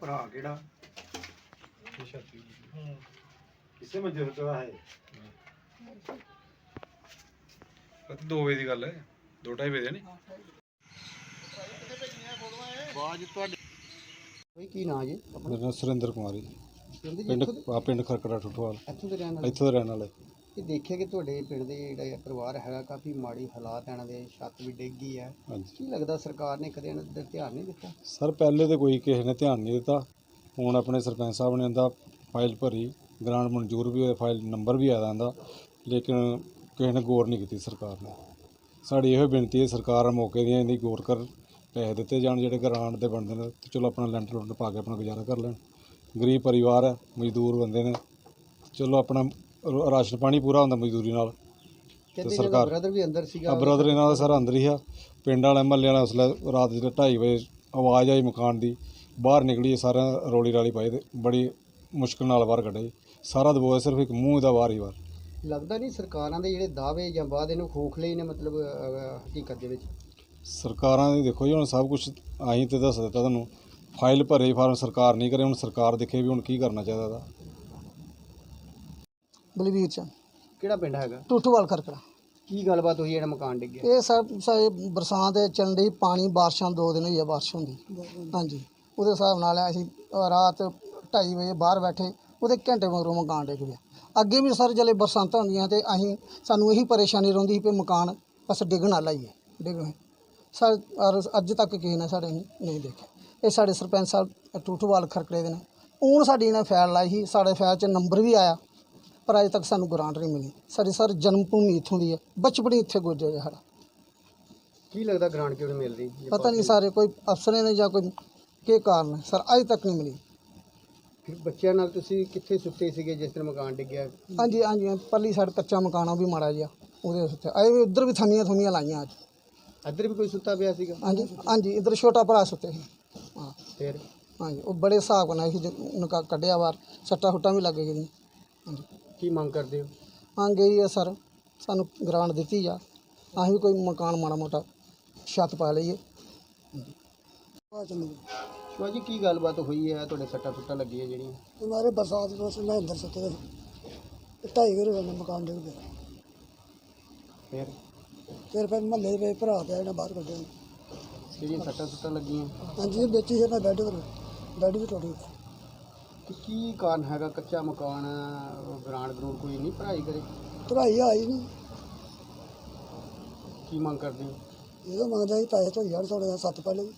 ਭਰਾ ਕਿਹੜਾ? ਕਿਸੇ ਮੰਜੇ ਤੋਂ ਹੈ ਦੋ ਵਜੇ ਦੀ ਗੱਲ ਹੈ। ਦੋ ਢਾਈ ਵਜੇ ਨਹੀਂ? ਬਾਜ ਤੁਹਾਡੇ ਕੋਈ ਕੀ ਨਾਂ ਜੀ? ਮੇਰਾ ਨਾਮ ਸੁਰਿੰਦਰ ਕੁਮਾਰੀ ਪਿੰਡ ਪਿੰਡ ਆ ਪਿੰਡ ਖਰਕੜਾ ਠੁੱਠਵਾਲ ਇੱਥੋਂ ਦੇ ਰਹਿਣ ਵਾਲੇ? ਇੱਥੋਂ ਦੇ ਰਹਿਣ ਵਾਲੇ। ਇਹ ਦੇਖਿਆ ਕਿ ਤੁਹਾਡੇ ਪਿੰਡ ਦੇ ਜਿਹੜਾ ਇਹ ਪਰਿਵਾਰ ਹੈਗਾ ਕਾਫੀ ਮਾੜੀ ਹਾਲਾਤ ਇਹਨਾਂ ਦੇ ਛੱਤ ਵੀ ਡਿੱਗ ਗਈ ਹੈ। ਹਾਂਜੀ। ਕੀ ਲੱਗਦਾ ਸਰਕਾਰ ਨੇ ਕਦੇ ਇਹਨਾਂ ਧਿਆਨ ਨਹੀਂ ਦਿੱਤਾ? ਸਰ ਪਹਿਲੇ ਤੇ ਕੋਈ ਕਿਸੇ ਨੇ ਧਿਆਨ ਨਹੀਂ ਦਿੱਤਾ। ਹੁਣ ਆਪਣੇ ਸਰਪੰਚ ਸਾਹਿਬ ਨੇ ਇਹਦਾ ਫਾਈਲ ਭਰੀ ਗ੍ਰਾਂਟ ਮਨਜ਼ੂਰ ਵੀ ਹੋਇਆ ਫਾਈਲ ਨੰਬਰ ਵੀ ਆਦਾ ਇਹਦਾ ਲੇਕਿਨ ਕਿਸੇ ਨੇ ਗੌਰ ਨਹੀਂ ਕੀਤੀ ਸਰਕਾਰ ਨੇ। ਸਾਡੀ ਇਹੋ ਬੇਨਤੀ ਹੈ ਸਰਕਾਰ ਮੌਕੇ ਦੀਆਂ ਇਹਦੀ ਗੌਰ ਕਰ ਪੈਸੇ ਦਿੱਤੇ ਜਾਣ ਜਿਹੜੇ ਗ੍ਰਾਂਟ ਦੇ ਬਣਦੇ ਨੇ ਤੇ ਚਲੋ ਆਪਣਾ ਲੈਂਟਰ ਲੁੰਟਰ ਪਾ ਕੇ ਆਪਣਾ ਗੁਜ਼ਾਰਾ ਕਰ ਲੈਣ। ਗਰੀਬ ਪਰਿਵਾਰ ਹੈ ਮਜ਼ਦੂਰ ਬੰਦੇ ਨੇ ਚਲੋ ਆਪਣਾ ਰ- ਰਾਸ਼ਨ ਪਾਣੀ ਪੂਰਾ ਹੁੰਦਾ ਮਜ਼ਦੂਰੀ ਨਾਲ। ਕਹਿੰਦੇ ਇਹਨਾਂ ਸਰਕਾਰ- ਬ੍ਰਦਰ ਵੀ ਅੰਦਰ ਸੀਗਾ ਆ ਬ੍ਰਦਰ ਇਹਨਾਂ ਦਾ ਸਾਰਾ ਅੰਦਰ ਹੀ ਆ। ਪਿੰਡ ਵਾਲੇ ਮਹੱਲੇ ਵਾਲਾ ਉਸਲੇ ਰਾਤ ਦੇ 2:30 ਵਜੇ ਆਵਾਜ਼ ਆਈ ਮਕਾਨ ਦੀ ਬਾਹਰ ਨਿਕਲੀ ਸਾਰਿਆਂ ਰੋਲੀ ਰਾਲੀ ਪਾਈ ਤੇ ਬੜੀ ਮੁਸ਼ਕਲ ਨਾਲ ਬਾਹਰ ਕੱਢੇ ਸਾਰਾ ਦਬੋਇਆ ਸਿਰਫ ਇੱਕ ਮੂੰਹ ਦਾ ਬਾਹਰ ਹੀ ਬਾਹਰ। ਲੱਗਦਾ ਨਹੀਂ ਸਰਕਾਰਾਂ ਦੇ ਜਿਹੜੇ ਦਾਅਵੇ ਜਾਂ ਵਾਅਦੇ ਨੂੰ ਖੋਖਲੇ ਹੀ ਨੇ ਮਤਲਬ ਅਹ, ਹਕੀਕਤ ਦੇ ਵਿੱਚ? ਸਰਕਾਰਾਂ ਦੀ ਦੇਖੋ ਜੀ ਹੁਣ ਸਭ ਕੁਝ ਆਹੀਂ ਤੇ ਦੱਸ ਦਿੱਤਾ ਤੁਹਾਨੂੰ। ਫਾਈਲ ਭਰੇ ਫਾਰਮ ਸਰਕਾਰ ਨਹੀਂ ਕਰੇ ਹੁਣ ਸਰਕਾਰ ਦੇਖੇ ਵੀ ਹੁਣ ਕੀ ਕਰਨਾ ਚਾਹੀਦਾ ਇਹਦਾ ਬਲਵੀਰ ਚੰਦ। ਕਿਹੜਾ ਪਿੰਡ ਹੈਗਾ? ਟੁੱਟਵਾਲ ਖਰਕੜਾ। ਕੀ ਗੱਲਬਾਤ ਹੋਈ ਜਿਹੜਾ ਮਕਾਨ ਡਿੱਗਿਆ? ਇਹ ਸਭ ਸਾਰੇ ਬਰਸਾਤ ਦੇ ਚੰਡੀ ਪਾਣੀ ਬਾਰਿਸ਼ਾਂ ਦੋ ਦਿਨ ਹੋਈ ਆ ਬਾਰਿਸ਼ ਹੁੰਦੀ। ਹਾਂਜੀ। ਉਹਦੇ ਹਿਸਾਬ ਨਾਲ ਅਸੀਂ ਰਾਤ 2:30 ਵਜੇ ਬਾਹਰ ਬੈਠੇ ਉਹਦੇ ਘੰਟੇ ਮਗਰੋਂ ਮਕਾਨ ਡਿੱਗ ਪਿਆ। ਅੱਗੇ ਵੀ ਸਰ ਜਲੇ ਬਰਸਾਤਾਂ ਹੁੰਦੀਆਂ ਤੇ ਅਸੀਂ ਸਾਨੂੰ ਇਹੀ ਪਰੇਸ਼ਾਨੀ ਰਹਿੰਦੀ ਸੀ ਵੀ ਮਕਾਨ ਬਸ ਡਿੱਗਣ ਵਾਲਾ ਹੀ ਹੈ ਡਿੱਗਣ ਸਰ ਅੱਜ ਤੱਕ ਕਿਸੇ ਨੇ ਸਾਡੇ ਨਹੀਂ ਦੇਖਿਆ। ਇਹ ਸਾਡੇ ਸਰਪੰਚ ਸਾਹਿਬ ਟੂਟਵਾਲ ਖਰਕੜੇ ਦੇ ਨੇ। ਹੁਣ ਸਾਡੀ ਨੇ ਫਾਈਲ ਲਾਈ ਸੀ ਸਾਡੇ ਫਾਈਲ 'ਚ ਨੰਬਰ ਵੀ ਆਇਆ ਪਰ ਅਜੇ ਤੱਕ ਸਾਨੂੰ ਗ੍ਰਾਂਟ ਨਹੀਂ ਮਿਲੀ। ਸਾਡੀ ਸਰ ਜਨਮ ਭੂਮੀ ਇੱਥੋਂ ਦੀ ਹੈ ਬਚਪਨ ਇੱਥੇ ਗੁਜ਼ਰਿਆ ਸਾਡਾ। ਕੀ ਲੱਗਦਾ ਗ੍ਰਾਂਟ ਕਿਉਂ ਨਹੀਂ ਮਿਲਦੀ ਪਤਾ ਨਹੀਂ ਸਾਰੇ ਕੋਈ ਅਫਸਰ ਨੇ ਜਾਂ ਕੋਈ ਕੀ ਕਾਰਨ ਹੈ ਸਰ ਅਜੇ ਤੱਕ ਨਹੀਂ ਮਿਲੀ। ਫਿਰ ਬੱਚਿਆਂ ਨਾਲ ਤੁਸੀਂ ਕਿੱਥੇ ਸੁੱਤੇ ਸੀਗੇ ਜਿਸ ਦਿਨ ਮਕਾਨ ਡਿੱਗਿਆ? ਹਾਂਜੀ ਹਾਂਜੀ ਪਰਲੀ ਸਾਈਡ ਕੱਚਾ ਮਕਾਨ ਆ ਉਹ ਵੀ ਮਾੜਾ ਜਿਹਾ ਉਹਦੇ ਉੱਤੇ ਆਏ ਵੀ ਉੱਧਰ ਵੀ ਥਮੀਆਂ ਥਮੀਆਂ ਲਾਈਆਂ ਅੱਜ। ਇੱਧਰ ਵੀ ਕੋਈ ਸੁੱਤਾ ਪਿਆ ਸੀਗਾ? ਹਾਂਜੀ ਹਾਂਜੀ ਇੱਧਰ ਛੋਟਾ ਭਰਾ ਸੁੱਤੇ ਸੀ। ਹਾਂ। ਫਿਰ? ਹਾਂਜੀ ਉਹ ਬੜੇ ਹਿਸਾਬ ਨਾਲ ਸੀ ਉਹਨੂੰ ਕੱਢਿਆ ਬਾਹਰ ਸੱਟਾ ਹੁੱਟਾਂ ਵੀ ਲੱਗ ਗਈਆਂ। ਹਾਂਜੀ। ਕੀ ਮੰਗ ਕਰਦੇ ਹੋ? ਹਾਂ ਗਈ ਹੈ ਸਰ ਸਾਨੂੰ ਗ੍ਰਾਂਟ ਦਿੱਤੀ ਜਾ। ਅਸੀਂ ਵੀ ਕੋਈ ਮਕਾਨ ਮਾੜਾ ਮੋਟਾ ਛੱਤ ਪਾ ਲਈਏ। ਭਾਸ਼ਣ ਦੇ ਸ਼ਿਵਾਜੀ ਕੀ ਗੱਲਬਾਤ ਹੋਈ ਹੈ? ਤੁਹਾਡੇ ਸੱਟਾ ਸੁੱਟਾ ਲੱਗੀ ਹੈ ਜਿਹੜੀਆਂ ਹਮਾਰੇ ਬਰਸਾਤ ਦੇ ਉਸ ਮੈਂ ਅੰਦਰ ਸੁੱਤੇ ਤੇ ਢਾਈ ਵਜੇ ਦਾ ਮਕਾਨ ਡਿੱਗ ਪਿਆ। ਫਿਰ? ਫਿਰ ਫਿਰ ਮਹੱਲੇ ਦੇ ਵਿੱਚ ਭਰਾ ਤੇ ਇਹਨਾਂ ਬਾਹਰ ਕੱਢਿਆ ਜਿਹੜੀਆਂ ਸੱਟਾ ਸੁੱਟਾ ਲੱਗੀਆਂ? ਹਾਂਜੀ ਇਹ ਵੇਚੀ ਸੀ ਮੈਂ ਬੈੱਡ ਪਰ ਬੈੱਡ ਵੀ ਟੁੱਟ ਗਿਆ। ਤੇ ਕੀ ਕਾਰਨ ਹੈਗਾ? ਕੱਚਾ ਮਕਾਨ ਗ੍ਰਾਂਡ ਗਰੂਰ ਕੋਈ ਨਹੀਂ ਭਰਾਈ ਕਰੇ ਭਰਾਈ ਆਈ ਨਹੀਂ। ਕੀ ਮੰਗ ਕਰਦੇ ਹੋ? ਇਹ ਤਾਂ ਮੰਗਦਾ ਸੀ ਪੈਸੇ ਤੋਂ ਯਾਰ ਥੋੜੇ ਸੱਤ ਪਾ ਲਈ